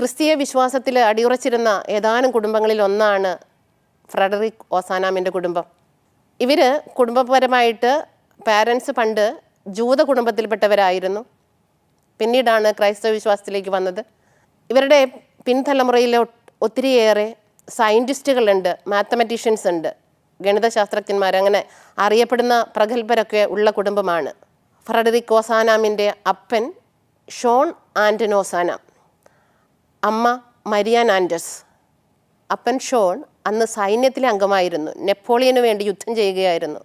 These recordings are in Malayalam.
ക്രിസ്തീയ വിശ്വാസത്തിൽ അടിയുറച്ചിരുന്ന ഏതാനും കുടുംബങ്ങളിൽ ഒന്നാണ് ഫ്രെഡറിക് ഓസാനാമിന്റെ കുടുംബം. ഇവർ കുടുംബപരമായിട്ട് പാരൻസ് പണ്ട് ജൂത കുടുംബത്തിൽപ്പെട്ടവരായിരുന്നു. പിന്നീടാണ് ക്രൈസ്തവ വിശ്വാസത്തിലേക്ക് വന്നത്. ഇവരുടെ പിൻതലമുറയിൽ ഒത്തിരിയേറെ സയന്റിസ്റ്റുകളുണ്ട് മാത്തമാറ്റീഷ്യൻസ് ഉണ്ട് ഗണിതശാസ്ത്രജ്ഞന്മാർ അങ്ങനെ അറിയപ്പെടുന്ന പ്രഗത്ഭരൊക്കെ ഉള്ള കുടുംബമാണ്. ഫ്രെഡറിക് ഓസാനാമിന്റെ അപ്പൻ ഷോൺ ആന്റൻ ഓസാനാം. അമ്മ മരിയാൻ ആൻഡസ് അപ്പൻ ഷോൺ അന്ന് സൈന്യത്തിലെ അംഗമായിരുന്നു. നെപ്പോളിയന് വേണ്ടി യുദ്ധം ചെയ്യുകയായിരുന്നു.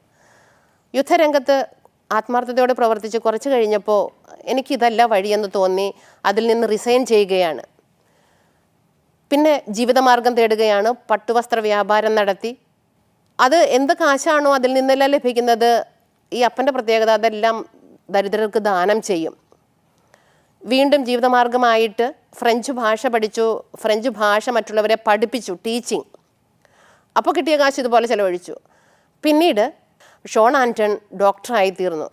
യുദ്ധരംഗത്ത് ആത്മാർത്ഥതയോടെ പ്രവർത്തിച്ച് കുറച്ച് കഴിഞ്ഞപ്പോൾ എനിക്കിതല്ല വഴിയെന്ന് തോന്നി അതിൽ നിന്ന് റിസൈൻ ചെയ്യുകയാണ്. പിന്നെ ജീവിതമാർഗം തേടുകയാണ്. പട്ടുവസ്ത്ര വ്യാപാരം നടത്തി. അത് എന്ത് കാശാണോ അതിൽ നിന്നെല്ലാം ലഭിക്കുന്നത് ഈ അപ്പന്റെ പ്രത്യേകത അതെല്ലാം ദരിദ്രർക്ക് ദാനം ചെയ്യും. വീണ്ടും ജീവിതമാർഗമായിട്ട് ഫ്രഞ്ച് ഭാഷ പഠിച്ചു ഫ്രഞ്ച് ഭാഷ മറ്റുള്ളവരെ പഠിപ്പിച്ചു ടീച്ചിങ് അപ്പോൾ കിട്ടിയ കാശ് ഇതുപോലെ ചിലവഴിച്ചു. പിന്നീട് ഷോൺ ആന്റൺ ഡോക്ടറായി തീർന്നു.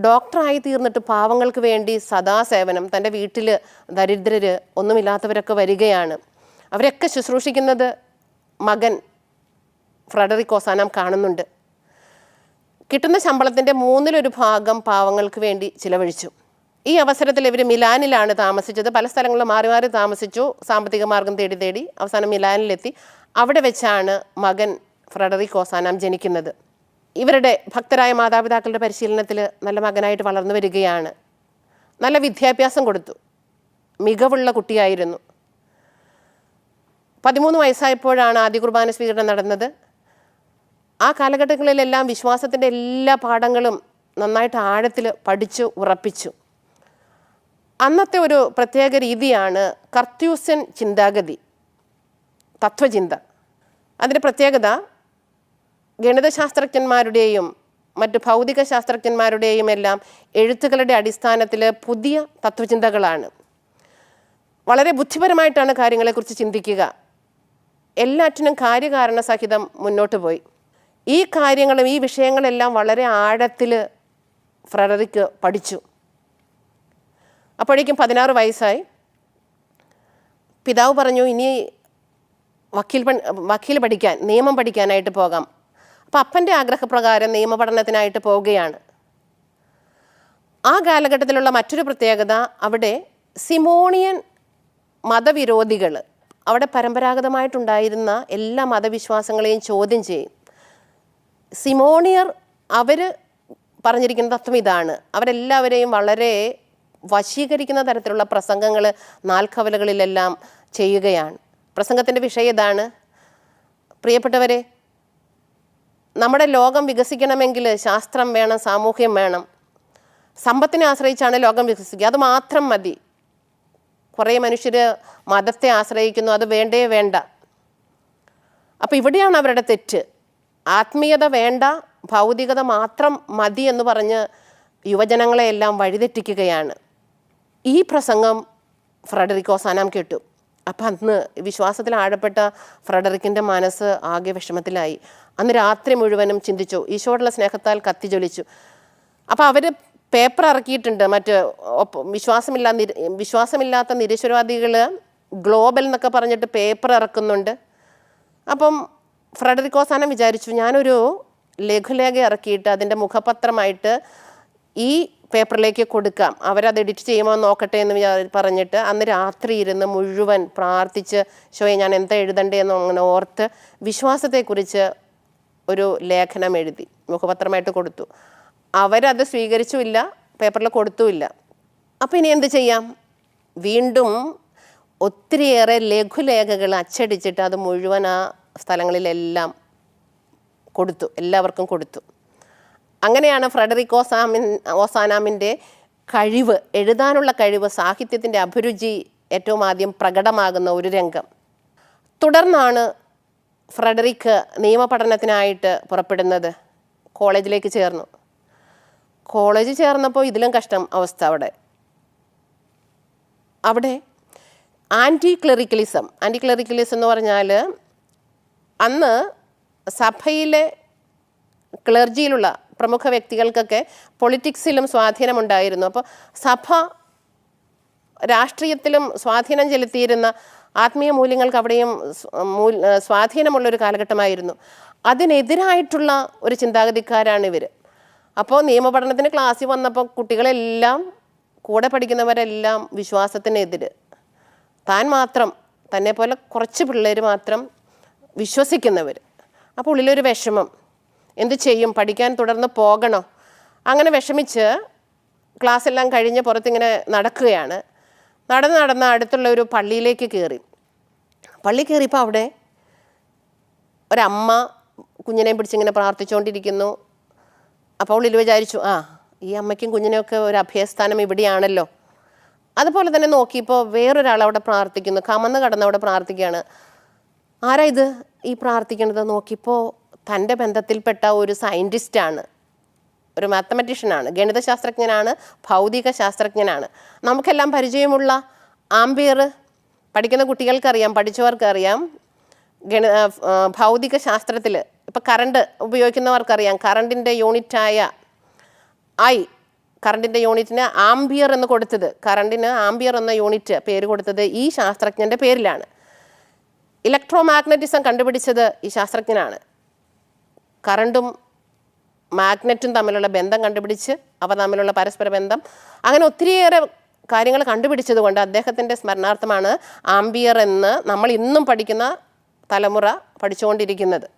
ഡോക്ടറായി തീർന്നിട്ട് പാവങ്ങൾക്ക് വേണ്ടി സദാസേവനം തന്റെ വീട്ടിൽ ദരിദ്രർ ഒന്നുമില്ലാത്തവരൊക്കെ വരികയാണ്. അവരൊക്കെ ശുശ്രൂഷിക്കുന്നത് മകൻ ഫ്രെഡറിക് ഓസാനാം കാണുന്നുണ്ട്. കിട്ടുന്ന ശമ്പളത്തിന്റെ മൂന്നിലൊരു ഭാഗം പാവങ്ങൾക്ക് വേണ്ടി ചിലവഴിച്ചു. ഈ അവസരത്തിൽ ഇവർ മിലാനിലാണ് താമസിച്ചത്. പല സ്ഥലങ്ങളിലും മാറി മാറി താമസിച്ചു. സാമ്പത്തിക മാർഗം തേടി തേടി അവസാനം മിലാനിലെത്തി. അവിടെ വെച്ചാണ് മകൻ ഫ്രെഡറിക് ഓസാനാം ജനിക്കുന്നത്. ഇവരുടെ ഭക്തരായ മാതാപിതാക്കളുടെ പരിശീലനത്തിൽ നല്ല മകനായിട്ട് വളർന്നു വരികയാണ്. നല്ല വിദ്യാഭ്യാസം കൊടുത്തു. മികവുള്ള കുട്ടിയായിരുന്നു. പതിമൂന്ന് വയസ്സായപ്പോഴാണ് ആദ്യ കുർബാന സ്വീകരണം നടന്നത്. ആ കാലഘട്ടങ്ങളിലെല്ലാം വിശ്വാസത്തിന്റെ എല്ലാ പാഠങ്ങളും നന്നായിട്ട് ആഴത്തിൽ പഠിച്ചു ഉറപ്പിച്ചു. അന്നത്തെ ഒരു പ്രത്യേക രീതിയാണ് കർത്യൂസ്യൻ ചിന്താഗതി തത്വചിന്ത. അതിന്റെ പ്രത്യേകത ഗണിതശാസ്ത്രജ്ഞന്മാരുടെയും മറ്റ് ഭൗതിക ശാസ്ത്രജ്ഞന്മാരുടെയും എല്ലാം എഴുത്തുകളുടെ അടിസ്ഥാനത്തിൽ പുതിയ തത്വചിന്തകളാണ്. വളരെ ബുദ്ധിപരമായിട്ടാണ് കാര്യങ്ങളെക്കുറിച്ച് ചിന്തിക്കുക. എല്ലാറ്റിനും കാര്യകാരണ സഹിതം മുന്നോട്ട് പോയി. ഈ കാര്യങ്ങളും ഈ വിഷയങ്ങളെല്ലാം വളരെ ആഴത്തിൽ ഫ്രെഡറിക്ക് പഠിച്ചു. അപ്പോഴേക്കും പതിനാറ് വയസ്സായി. പിതാവ് പറഞ്ഞു ഇനി വക്കീൽ പണി വക്കീൽ പഠിക്കാൻ നിയമം പഠിക്കാനായിട്ട് പോകാം. അപ്പം അപ്പന്റെ ആഗ്രഹപ്രകാരം നിയമപഠനത്തിനായിട്ട് പോവുകയാണ്. ആ കാലഘട്ടത്തിലുള്ള മറ്റൊരു പ്രത്യേകത അവിടെ സിമോണിയൻ മതവിരോധികൾ അവിടെ പരമ്പരാഗതമായിട്ടുണ്ടായിരുന്ന എല്ലാ മതവിശ്വാസങ്ങളെയും ചോദ്യം ചെയ്യും. സിമോണിയർ അവർ പറഞ്ഞിരിക്കുന്ന തത്വം ഇതാണ്. അവരെല്ലാവരെയും വളരെ വശീകരിക്കുന്ന തരത്തിലുള്ള പ്രസംഗങ്ങൾ നാൽക്കവലകളിലെല്ലാം ചെയ്യുകയാണ്. പ്രസംഗത്തിന്റെ വിഷയം ഇതാണ്. പ്രിയപ്പെട്ടവരെ നമ്മുടെ ലോകം വികസിക്കണമെങ്കിൽ ശാസ്ത്രം വേണം സാമൂഹ്യം വേണം. സമ്പത്തിനെ ആശ്രയിച്ചാണ് ലോകം വികസിക്കുക. അത് മാത്രം മതി. കുറേ മനുഷ്യർ മതത്തെ ആശ്രയിക്കുന്നു. അത് വേണ്ടേ വേണ്ട. അപ്പോൾ ഇവിടെയാണ് അവരുടെ തെറ്റ്. ആത്മീയത വേണ്ട ഭൗതികത മാത്രം മതി എന്ന് പറഞ്ഞ് യുവജനങ്ങളെയെല്ലാം വഴിതെറ്റിക്കുകയാണ്. ഈ പ്രസംഗം ഫ്രെഡറിക് ഓസാനാം കേട്ടു. അപ്പം അന്ന് വിശ്വാസത്തിൽ ആഴപ്പെട്ട ഫ്രെഡറിക്കിന്റെ മനസ്സ് ആകെ വിഷമത്തിലായി. അന്ന് രാത്രി മുഴുവനും ചിന്തിച്ചു. ഈശോടുള്ള സ്നേഹത്താൽ കത്തിജ്വലിച്ചു അപ്പോൾ അവർ പേപ്പർ ഇറക്കിയിട്ടുണ്ട്. മറ്റ് വിശ്വാസമില്ലാ വിശ്വാസമില്ലാത്ത നിരീശ്വരവാദികൾ ഗ്ലോബൽ എന്നൊക്കെ പറഞ്ഞിട്ട് പേപ്പർ ഇറക്കുന്നുണ്ട്. അപ്പം ഫ്രെഡറിക്കോസാനം വിചാരിച്ചു ഞാനൊരു ലഘുലേഖ ഇറക്കിയിട്ട് അതിന്റെ മുഖപത്രമായിട്ട് ഈ പേപ്പറിലേക്ക് കൊടുക്കാം. അവരത് എഡിറ്റ് ചെയ്യുമോ നോക്കട്ടെ എന്ന് പറഞ്ഞിട്ട് അന്ന് രാത്രി ഇരുന്ന് മുഴുവൻ പ്രാർത്ഥിച്ച് ശോയെ ഞാൻ എന്താ എഴുതണ്ടേ എന്ന് അങ്ങനെ ഓർത്ത് വിശ്വാസത്തെക്കുറിച്ച് ഒരു ലേഖനം എഴുതി മുഖപത്രമായിട്ട് കൊടുത്തു. അവരത് സ്വീകരിച്ചുമില്ല പേപ്പറിൽ കൊടുത്തുമില്ല. അപ്പോൾ ഇനി എന്ത് ചെയ്യാം? വീണ്ടും ഒത്തിരിയേറെ ലഘുലേഖകൾ അച്ചടിച്ചിട്ട് അത് മുഴുവൻ ആ സ്ഥലങ്ങളിലെല്ലാം കൊടുത്തു എല്ലാവർക്കും കൊടുത്തു. അങ്ങനെയാണ് ഫ്രെഡറിക് ഓസാമിൻ ഓസാനാമിന്റെ കഴിവ് എഴുതാനുള്ള കഴിവ് സാഹിത്യത്തിന്റെ അഭിരുചി ഏറ്റവും ആദ്യം പ്രകടമാകുന്ന ഒരു രംഗം. തുടർന്നാണ് ഫ്രെഡറിക്ക് നിയമപഠനത്തിനായിട്ട് പുറപ്പെടുന്നത്. കോളേജിലേക്ക് ചേർന്നു. കോളേജ് ചേർന്നപ്പോൾ ഇതിലും കഷ്ടം അവസ്ഥ അവിടെ. അവിടെ ആന്റി ക്ലെറിക്കലിസം ആന്റി ക്ലെറിക്കലിസം എന്ന് പറഞ്ഞാൽ അന്ന് സഭയിലെ ക്ലർജിയിലുള്ള പ്രമുഖ വ്യക്തികൾക്കൊക്കെ പൊളിറ്റിക്സിലും സ്വാധീനമുണ്ടായിരുന്നു. അപ്പോൾ സഭ രാഷ്ട്രീയത്തിലും സ്വാധീനം ചെലുത്തിയിരുന്ന ആത്മീയ മൂല്യങ്ങൾക്ക് അവിടെയും സ്വാധീനമുള്ള ഒരു കാലഘട്ടമായിരുന്നു. അതിനെതിരായിട്ടുള്ള ഒരു ചിന്താഗതിക്കാരാണ് ഇവർ അപ്പോൾ നിയമപഠനത്തിന് ക്ലാസ്സിൽ വന്നപ്പോൾ കുട്ടികളെല്ലാം കൂടെ പഠിക്കുന്നവരെല്ലാം വിശ്വാസത്തിനെതിര്. താൻ മാത്രം തന്നെ പോലെ കുറച്ച് പിള്ളേർ മാത്രം വിശ്വസിക്കുന്നവർ അപ്പോൾ ഉള്ളിലൊരു വിഷമം. എന്ത് ചെയ്യും? പഠിക്കാൻ തുടർന്ന് പോകണോ? അങ്ങനെ വിഷമിച്ച് ക്ലാസ് എല്ലാം കഴിഞ്ഞ് പുറത്തിങ്ങനെ നടക്കുകയാണ്. നടന്ന് നടന്ന് അടുത്തുള്ള ഒരു പള്ളിയിലേക്ക് കയറി. പള്ളി കയറിയപ്പോൾ അവിടെ ഒരമ്മ കുഞ്ഞിനെ പിടിച്ചിങ്ങനെ പ്രാർത്ഥിച്ചുകൊണ്ടിരിക്കുന്നു അപ്പോൾ ഉള്ളിൽ വിചാരിച്ചു ആ ഈ അമ്മയ്ക്കും കുഞ്ഞിനൊക്കെ ഒരു അഭയസ്ഥാനം ഇവിടെയാണല്ലോ. അതുപോലെ തന്നെ നോക്കിയപ്പോൾ വേറൊരാൾ അവിടെ പ്രാർത്ഥിക്കുന്നു കമന്ന് കടന്ന് അവിടെ പ്രാർത്ഥിക്കുകയാണ്. ആരാ ഇത് ഈ പ്രാർത്ഥിക്കണത്? നോക്കിയപ്പോൾ തന്റെ ബന്ധത്തിൽപ്പെട്ട ഒരു സയന്റിസ്റ്റാണ് ഒരു മാത്തമറ്റീഷ്യനാണ് ഗണിതശാസ്ത്രജ്ഞനാണ് ഭൗതിക ശാസ്ത്രജ്ഞനാണ് നമുക്കെല്ലാം പരിചയമുള്ള ആംബിയർ പഠിക്കുന്ന കുട്ടികൾക്കറിയാം പഠിച്ചവർക്കറിയാം ഗണി ഭൗതിക ശാസ്ത്രത്തിൽ ഇപ്പോൾ കറണ്ട് ഉപയോഗിക്കുന്നവർക്കറിയാം കറണ്ടിന്റെ യൂണിറ്റായ ഐ കറണ്ടിന്റെ യൂണിറ്റിന് ആംബിയർ എന്ന് കൊടുത്തത് കറണ്ടിന് ആംബിയർ എന്ന യൂണിറ്റ് പേര് കൊടുത്തത് ഈ ശാസ്ത്രജ്ഞന്റെ പേരിലാണ്. ഇലക്ട്രോ മാഗ്നറ്റിസം കണ്ടുപിടിച്ചത് ഈ ശാസ്ത്രജ്ഞനാണ്. കറണ്ടും മാഗ്നറ്റും തമ്മിലുള്ള ബന്ധം കണ്ടുപിടിച്ച് അവ തമ്മിലുള്ള പരസ്പര ബന്ധം. അങ്ങനെ ഒത്തിരിയേറെ കാര്യങ്ങൾ കണ്ടുപിടിച്ചത് കൊണ്ട് അദ്ദേഹത്തിന്റെ സ്മരണാർത്ഥമാണ് ആംബിയർ എന്ന് നമ്മൾ ഇന്നും പഠിക്കുന്ന തലമുറ പഠിച്ചുകൊണ്ടിരിക്കുന്നത്.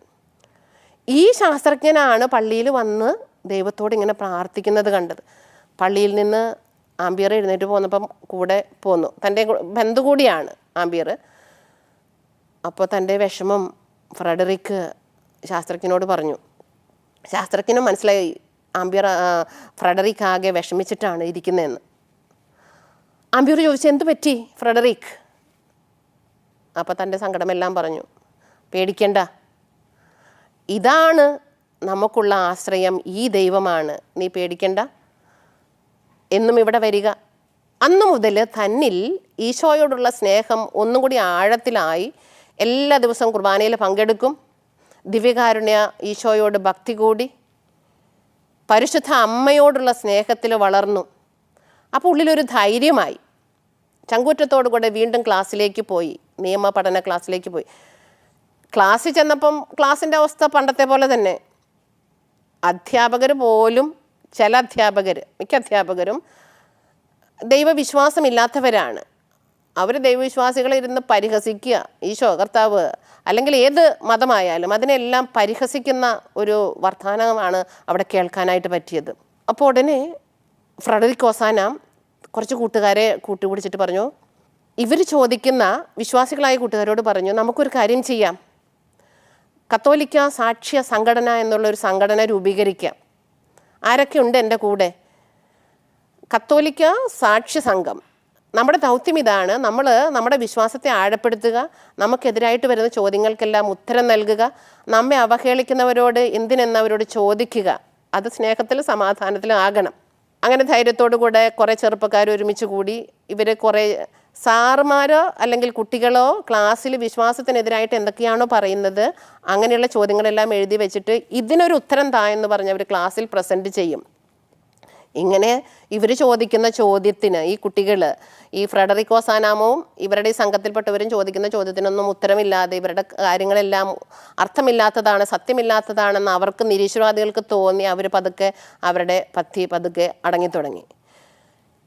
ഈ ശാസ്ത്രജ്ഞനാണ് പള്ളിയിൽ വന്ന് ദൈവത്തോട് ഇങ്ങനെ പ്രാർത്ഥിക്കുന്നത് കണ്ടത്. പള്ളിയിൽ നിന്ന് ആംബിയർ എഴുന്നേറ്റ് പോന്നപ്പം കൂടെ പോന്നു. തന്റെ ബന്ധു കൂടിയാണ് ആംബിയർ. അപ്പോൾ തന്റെ വിഷമം ഫ്രെഡറിക്ക് ശാസ്ത്രജ്ഞനോട് പറഞ്ഞു. ശാസ്ത്രജ്ഞനും മനസ്സിലായി ആംബിയർ ഫ്രെഡറിക് ആകെ വിഷമിച്ചിട്ടാണ് ഇരിക്കുന്നതെന്ന്. ആംബിയർ ചോദിച്ചു എന്ത് പറ്റി ഫ്രെഡറിക്? അപ്പോൾ തന്റെ സങ്കടമെല്ലാം പറഞ്ഞു. പേടിക്കണ്ട. ഇതാണ് നമുക്കുള്ള ആശ്രയം ഈ ദൈവമാണ്. നീ പേടിക്കണ്ട. എന്നും ഇവിടെ വരിക. അന്നു മുതൽ തന്നിൽ ഈശോയോടുള്ള സ്നേഹം ഒന്നും കൂടി ആഴത്തിലായി എല്ലാ ദിവസവും കുർബാനയിൽ പങ്കെടുക്കും. ദിവ്യകാരുണ്യ ഈശോയോട് ഭക്തി കൂടി. പരിശുദ്ധ അമ്മയോടുള്ള സ്നേഹത്തിൽ വളർന്നു. അപ്പോൾ ഉള്ളിലൊരു ധൈര്യമായി. ചങ്കൂറ്റത്തോടു കൂടെ വീണ്ടും ക്ലാസ്സിലേക്ക് പോയി. നിയമ പഠന ക്ലാസ്സിലേക്ക് പോയി. ക്ലാസ്സിൽ ചെന്നപ്പം ക്ലാസ്സിന്റെ അവസ്ഥ പണ്ടത്തെ പോലെ തന്നെ. അധ്യാപകർ പോലും ചില അധ്യാപകർ മിക്ക അധ്യാപകരും ദൈവവിശ്വാസമില്ലാത്തവരാണ്. അവർ ദൈവവിശ്വാസികളെ ഇരുന്ന് പരിഹസിക്കുക. ഈശോ കർത്താവ് അല്ലെങ്കിൽ ഏത് മതമായാലും അതിനെല്ലാം പരിഹസിക്കുന്ന ഒരു വർത്തമാനമാണ് അവിടെ കേൾക്കാനായിട്ട് പറ്റിയത്. അപ്പോൾ ഉടനെ ഫ്രെഡറിക് ഓസാന കുറച്ച് കൂട്ടുകാരെ കൂട്ടുപിടിച്ചിട്ട് പറഞ്ഞു ഇവർ ചോദിക്കുന്ന വിശ്വാസികളായ കൂട്ടുകാരോട് പറഞ്ഞു നമുക്കൊരു കാര്യം ചെയ്യാം. കത്തോലിക്ക സാക്ഷ്യ സംഘടന എന്നുള്ളൊരു സംഘടന രൂപീകരിക്കാം. ആരൊക്കെ ഉണ്ട് എന്റെ കൂടെ? കത്തോലിക്ക സാക്ഷ്യ സംഘം. നമ്മുടെ ദൗത്യം ഇതാണ്. നമ്മൾ നമ്മുടെ വിശ്വാസത്തെ ആഴപ്പെടുത്തുക. നമുക്കെതിരായിട്ട് വരുന്ന ചോദ്യങ്ങൾക്കെല്ലാം ഉത്തരം നൽകുക. നമ്മെ അവഹേളിക്കുന്നവരോട് എന്തിനെന്നവരോട് ചോദിക്കുക. അത് സ്നേഹത്തിലും സമാധാനത്തിലും ആകണം. അങ്ങനെ ധൈര്യത്തോടു കൂടെ കുറേ ചെറുപ്പക്കാർ ഒരുമിച്ച് കൂടി ഇവർ കുറേ സാറുമാരോ അല്ലെങ്കിൽ കുട്ടികളോ ക്ലാസ്സിൽ വിശ്വാസത്തിനെതിരായിട്ട് എന്തൊക്കെയാണോ പറയുന്നത് അങ്ങനെയുള്ള ചോദ്യങ്ങളെല്ലാം എഴുതി വെച്ചിട്ട് ഇതിനൊരു ഉത്തരം താ എന്ന് പറഞ്ഞ് അവർ ക്ലാസ്സിൽ പ്രസന്റ് ചെയ്യും. ഇങ്ങനെ ഇവർ ചോദിക്കുന്ന ചോദ്യത്തിന് ഈ കുട്ടികൾ ഈ ഫ്രെഡറിക്കോ സാനാമവും ഇവരുടെ സംഘത്തിൽപ്പെട്ടവരും ചോദിക്കുന്ന ചോദ്യത്തിനൊന്നും ഉത്തരമില്ലാതെ ഇവരുടെ കാര്യങ്ങളെല്ലാം അർത്ഥമില്ലാത്തതാണ് സത്യമില്ലാത്തതാണെന്ന് അവർക്ക് നിരീശ്വരവാദികൾക്ക് തോന്നി അവർ പതുക്കെ അവരുടെ പത്തി പതുക്കെ അടങ്ങിത്തുടങ്ങി.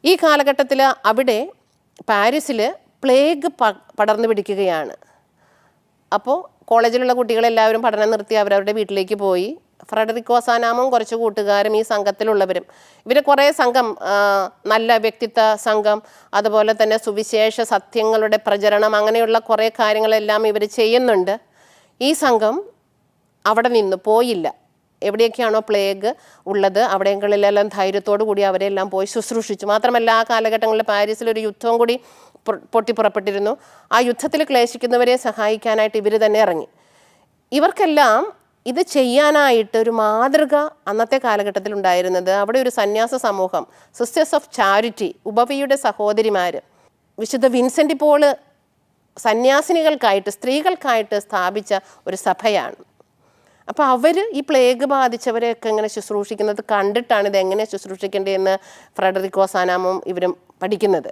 ഈ കാലഘട്ടത്തിൽ അവിടെ പാരീസിൽ പ്ലേഗ് പടർന്നു പിടിക്കുകയാണ്. അപ്പോൾ കോളേജിലുള്ള കുട്ടികളെല്ലാവരും പഠനം നിർത്തി അവരവരുടെ വീട്ടിലേക്ക് പോയി. ഫ്രെഡറിക് ഓസാനാമും കുറച്ച് കൂട്ടുകാരും ഈ സംഘത്തിലുള്ളവരും. ഇവർ കുറേ സംഘം നല്ല വ്യക്തിത്വ സംഘം അതുപോലെ തന്നെ സുവിശേഷ സത്യങ്ങളുടെ പ്രചരണം അങ്ങനെയുള്ള കുറേ കാര്യങ്ങളെല്ലാം ഇവർ ചെയ്യുന്നുണ്ട്. ഈ സംഘം അവിടെ നിന്ന് പോയില്ല. എവിടെയൊക്കെയാണോ പ്ലേഗ് ഉള്ളത് അവിടെയെങ്കിലെല്ലാം ധൈര്യത്തോടു കൂടി അവരെല്ലാം പോയി ശുശ്രൂഷിച്ചു. മാത്രമല്ല ആ കാലഘട്ടങ്ങളിൽ പാരീസിൽ ഒരു യുദ്ധവും കൂടി പൊട്ടിപ്പുറപ്പെട്ടിരുന്നു. ആ യുദ്ധത്തിൽ ക്ലേശിക്കുന്നവരെ സഹായിക്കാനായിട്ട് ഇവർ തന്നെ ഇറങ്ങി. ഇവർക്കെല്ലാം ഇത് ചെയ്യാനായിട്ട് ഒരു മാതൃക അന്നത്തെ കാലഘട്ടത്തിൽ ഉണ്ടായിരുന്നത് അവിടെ ഒരു സന്യാസ സമൂഹം സിസ്റ്റേഴ്സ് ഓഫ് ചാരിറ്റി ഉപവിയുടെ സഹോദരിമാർ വിശുദ്ധ വിൻസെന്റ് പോൾ സന്യാസിനികൾക്കായിട്ട് സ്ത്രീകൾക്കായിട്ട് സ്ഥാപിച്ച ഒരു സഭയാണ്. അപ്പോൾ അവർ ഈ പ്ലേഗ് ബാധിച്ചവരെയൊക്കെ ഇങ്ങനെ ശുശ്രൂഷിക്കുന്നത് കണ്ടിട്ടാണ് ഇത് എങ്ങനെ ശുശ്രൂഷിക്കേണ്ടതെന്ന് ഫ്രെഡറിക്കോ സാനാമും ഇവരും പഠിക്കുന്നത്.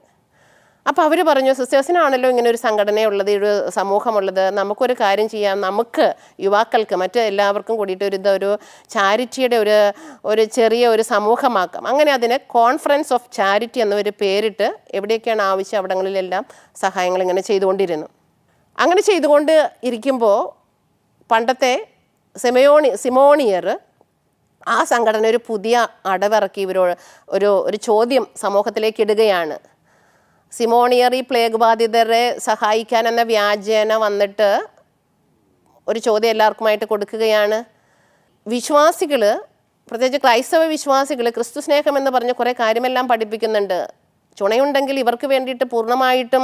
അപ്പോൾ അവർ പറഞ്ഞു സിസ്റ്റേഴ്സിനാണല്ലോ ഇങ്ങനെ ഒരു സംഘടനയുള്ളത് ഒരു സമൂഹമുള്ളത്. നമുക്കൊരു കാര്യം ചെയ്യാം. നമുക്ക് യുവാക്കൾക്ക് മറ്റ് എല്ലാവർക്കും കൂടിയിട്ട് ഒരു ഇതൊരു ചാരിറ്റിയുടെ ഒരു ഒരു ചെറിയ ഒരു സമൂഹമാക്കാം. അങ്ങനെ അതിന് കോൺഫറൻസ് ഓഫ് ചാരിറ്റി എന്നൊരു പേരിട്ട് എവിടെയൊക്കെയാണ് ആവശ്യം അവിടങ്ങളിലെല്ലാം സഹായങ്ങൾ ഇങ്ങനെ ചെയ്തുകൊണ്ടിരുന്നു. അങ്ങനെ ചെയ്തുകൊണ്ട് ഇരിക്കുമ്പോൾ പണ്ടത്തെ സെമയോണി സിമോണിയർ ആ സംഘടന ഒരു പുതിയ അടവിറക്കി ഇവരോ ഒരു ഒരു ചോദ്യം സമൂഹത്തിലേക്ക് ഇടുകയാണ്. സിമോണിയർ ഈ പ്ലേഗ് ബാധിതരെ സഹായിക്കാൻ എന്ന വ്യാജേന വന്നിട്ട് ഒരു ചോദ്യം എല്ലാവർക്കുമായിട്ട് കൊടുക്കുകയാണ്. വിശ്വാസികൾ പ്രത്യേകിച്ച് ക്രൈസ്തവ വിശ്വാസികൾ ക്രിസ്തു സ്നേഹം എന്ന് പറഞ്ഞ് കുറേ കാര്യമെല്ലാം പഠിപ്പിക്കുന്നുണ്ട്. ചുണയുണ്ടെങ്കിൽ ഇവർക്ക് വേണ്ടിയിട്ട് പൂർണമായിട്ടും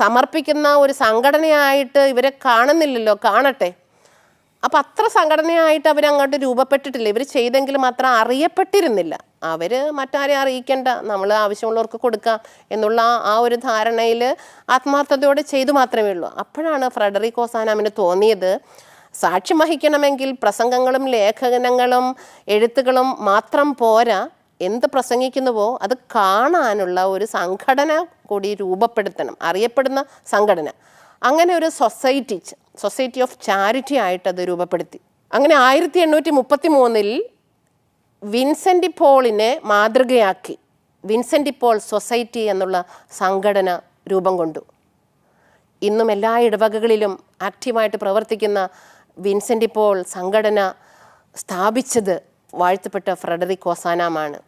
സമർപ്പിക്കുന്ന ഒരു സംഘടനയായിട്ട് ഇവരെ കാണുന്നില്ലല്ലോ കാണട്ടെ. അപ്പം അത്ര സംഘടനയായിട്ട് അവരങ്ങോട്ട് രൂപപ്പെട്ടിട്ടില്ല. ഇവർ ചെയ്തെങ്കിൽ മാത്രം അറിയപ്പെട്ടിരുന്നില്ല. അവർ മറ്റാരെ അറിയിക്കേണ്ട. നമ്മൾ ആവശ്യമുള്ളവർക്ക് കൊടുക്കാം എന്നുള്ള ആ- ഒരു ധാരണയിൽ ആത്മാർത്ഥതയോടെ ചെയ്തു മാത്രമേ ഉള്ളൂ. അപ്പോഴാണ് ഫ്രെഡറിക് ഓസാനാമിന് തോന്നിയത് സാക്ഷ്യം വഹിക്കണമെങ്കിൽ പ്രസംഗങ്ങളും ലേഖനങ്ങളും എഴുത്തുകളും മാത്രം പോരാ. എന്ത് പ്രസംഗിക്കുന്നുവോ അത് കാണാനുള്ള ഒരു സംഘടന കൂടി രൂപപ്പെടുത്തണം. അറിയപ്പെടുന്ന സംഘടന. അങ്ങനെ ഒരു സൊസൈറ്റി സൊസൈറ്റി ഓഫ് ചാരിറ്റി ആയിട്ട് അത് രൂപപ്പെടുത്തി. അങ്ങനെ ആയിരത്തി എണ്ണൂറ്റി മുപ്പത്തി മൂന്നിൽ വിൻസെന്റ് പോളിനെ മാതൃകയാക്കി വിൻസെന്റ് പോൾ സൊസൈറ്റി എന്നുള്ള സംഘടന രൂപം കൊണ്ടു. ഇന്നും എല്ലാ ഇടവകകളിലും ആക്റ്റീവായിട്ട് പ്രവർത്തിക്കുന്ന വിൻസെന്റ് പോൾ സംഘടന സ്ഥാപിച്ചത് വാഴ്ത്തപ്പെട്ട ഫ്രെഡറിക് ഓസാനാമാണ്.